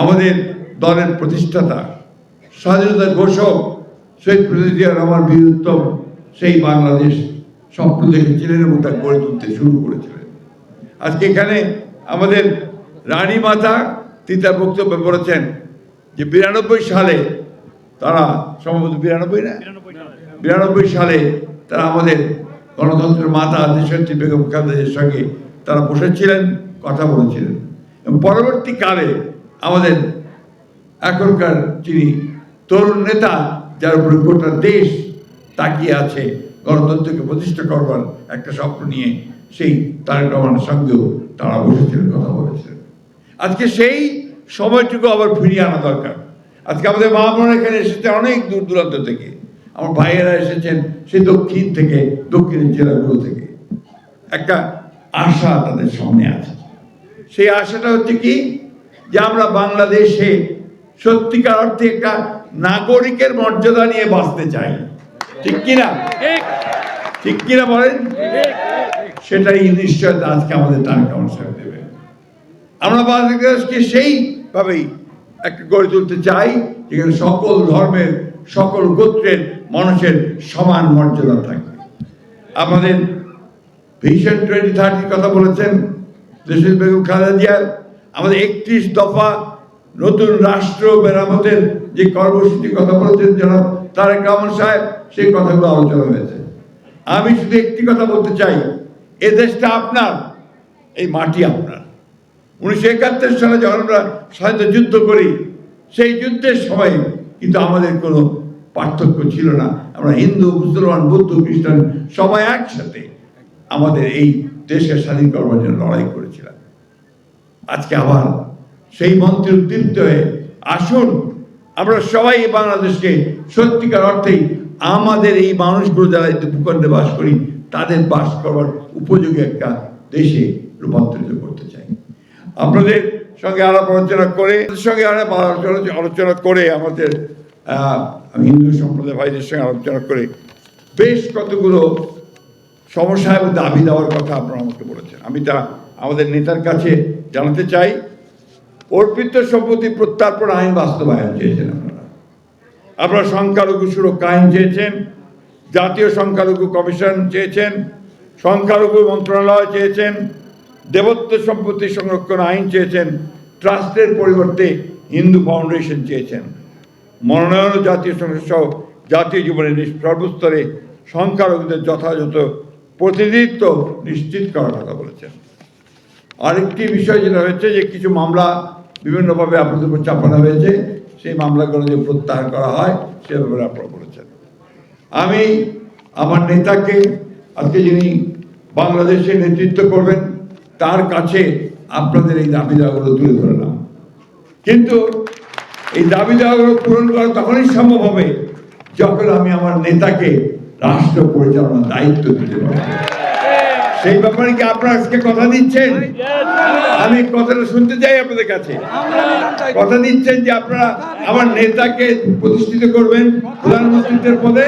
আমাদের দলের প্রতিষ্ঠাতা স্বাধীনতা ঘোষক শহীদ প্রেসিডেন্ট আমার রহমান বীর উত্তম সেই বাংলাদেশ স্বপ্ন দেখেছিলেন এবং তা গড়ে তুলতে শুরু করেছিলেন। আজকে এখানে আমাদের রানী মাতা তিতার বক্তব্য বলেছেন যে বিরানব্বই সালে তারা সম্ভবত বিরানব্বই না? বিরানব্বই সালে তারা আমাদের গণতন্ত্রের মাতা দেশত্রী বেগম খালেদার সঙ্গে তারা বসেছিলেন, কথা বলেছিলেন। এবং পরবর্তীকালে আমাদের এখনকার যিনি তরুণ নেতা, যার উপরে গোটা দেশ তাকিয়ে আছে, গণতন্ত্রকে প্রতিষ্ঠা করবার একটা স্বপ্ন নিয়ে, সেই তারেক রহমানের সঙ্গেও তারা বসেছিলেন, কথা বলেছিলেন। আজকে সেই সময়টুকু আবার ফিরিয়ে আনা দরকার। আজকে আমাদের মা বোনেরা এখানে এসেছে অনেক দূর দূরান্ত থেকে। আমার ভাইয়েরা এসেছেন সেই দক্ষিণ থেকে, দক্ষিণের জেলাগুলো থেকে। একটা আশা তাদের সামনে আছে। সেই আশাটা হচ্ছে কি? যে আমরা বাংলাদেশে সত্যিকার অর্থে একটা নাগরিকের মর্যাদা নিয়ে বাঁচতে চাই। ঠিক কিনা? ঠিক। কিনা বলেন? সেটাই নিশ্চয়তা আজকে আমাদের তার কাউন্সিল দেবে। আমরা বাংলাদেশকে সেইভাবেই একটা গড়ে তুলতে চাই যেখানে সকল ধর্মের সকল গোত্রের মানুষের সমান মর্যাদা থাকে। আমাদের ভিশন টোয়েন্টি থার্টির কথা বলেছেন দেশের বেগম খালেদা জিয়ার আমাদের একত্রিশ দফা নতুন রাষ্ট্র মেরামতের যে কর্মসূচির কথা বলেছেন জনাব তারেক রহমান সাহেব, সেই কথাগুলো আলোচনা হয়েছে। আমি শুধু একটি কথা বলতে চাই, এ দেশটা আপনার, এই মাটি আপনার। উনিশশো একাত্তর সালে যখন আমরা স্বাধীনতা যুদ্ধ করি, সেই যুদ্ধের সময় কিন্তু আমাদের কোনো পার্থক্য ছিল না। আমরা হিন্দু, মুসলমান, বৌদ্ধ, খ্রিস্টান সবাই একসাথে আমাদের এই দেশকে স্বাধীন করবার জন্য লড়াই করেছিলাম। আজকে আবার সেই মন্ত্রে উদ্দীপ্ত হয়ে আসুন, আমরা সবাই এই বাংলাদেশকে সত্যিকার অর্থেই আমাদের এই মানুষগুলো যারা ভূখণ্ডে বাস করি, তাদের বাস করবার উপযোগী একটা দেশে রূপান্তরিত করতে চাই। আপনাদের সঙ্গে আলাপ আলোচনা করে সঙ্গে আলাপ আলোচনা করে আমাদের হিন্দু সম্প্রদায় ভাইদের সঙ্গে আলোচনা করে বেশ কতগুলো সমস্যা এবং দাবি দেওয়ার কথা আপনারা আমাকে বলেছেন। আমি তা আমাদের নেতার কাছে জানাতে চাই, অর্পিত সম্পত্তি প্রত্যার্পণ আইন বাস্তবায়ন চেয়েছেন আপনারা। আপনারা সংখ্যালঘু সুরক্ষা আইন চেয়েছেন, জাতীয় সংখ্যালঘু কমিশন চেয়েছেন, সংখ্যালঘু মন্ত্রণালয় চেয়েছেন, দেবত্ব সম্পত্তি সংরক্ষণ আইন চেয়েছেন, ট্রাস্টের পরিবর্তে হিন্দু ফাউন্ডেশন চেয়েছেন। মনোনয়ন জাতীয় সংসদ সহ জাতীয় জীবনের সর্বস্তরে সংখ্যালঘুদের যথাযথ প্রতিনিধিত্ব নিশ্চিত করার কথা বলেছেন। আরেকটি বিষয় যেটা হয়েছে যে কিছু মামলা বিভিন্নভাবে আপনাদের উপর চাপানো হয়েছে, সেই মামলাগুলো যে প্রত্যাহার করা হয়, সে ব্যাপারে আপনারা বলেছেন। আমি আমার নেতাকে, আজকে যিনি বাংলাদেশে নেতৃত্ব করবেন, তার কাছে আপনাদের এই দাবি দাওয়াগুলো তুলে ধরলাম। কিন্তু এই দাবি দাওয়াগুলো পূরণ করা তখনই সম্ভব হবে যখন আমি আমার নেতাকে রাষ্ট্র পরিচালনার দায়িত্ব দিতে পারব। সেই ব্যাপারে কি আপনারা আজকে কথা দিচ্ছেন? আমি কথাটা শুনতে চাই আপনাদের কাছে। কথা দিচ্ছেন যে আপনারা আমার নেতাকে প্রতিষ্ঠিত করবেন প্রধানমন্ত্রীদের পদে।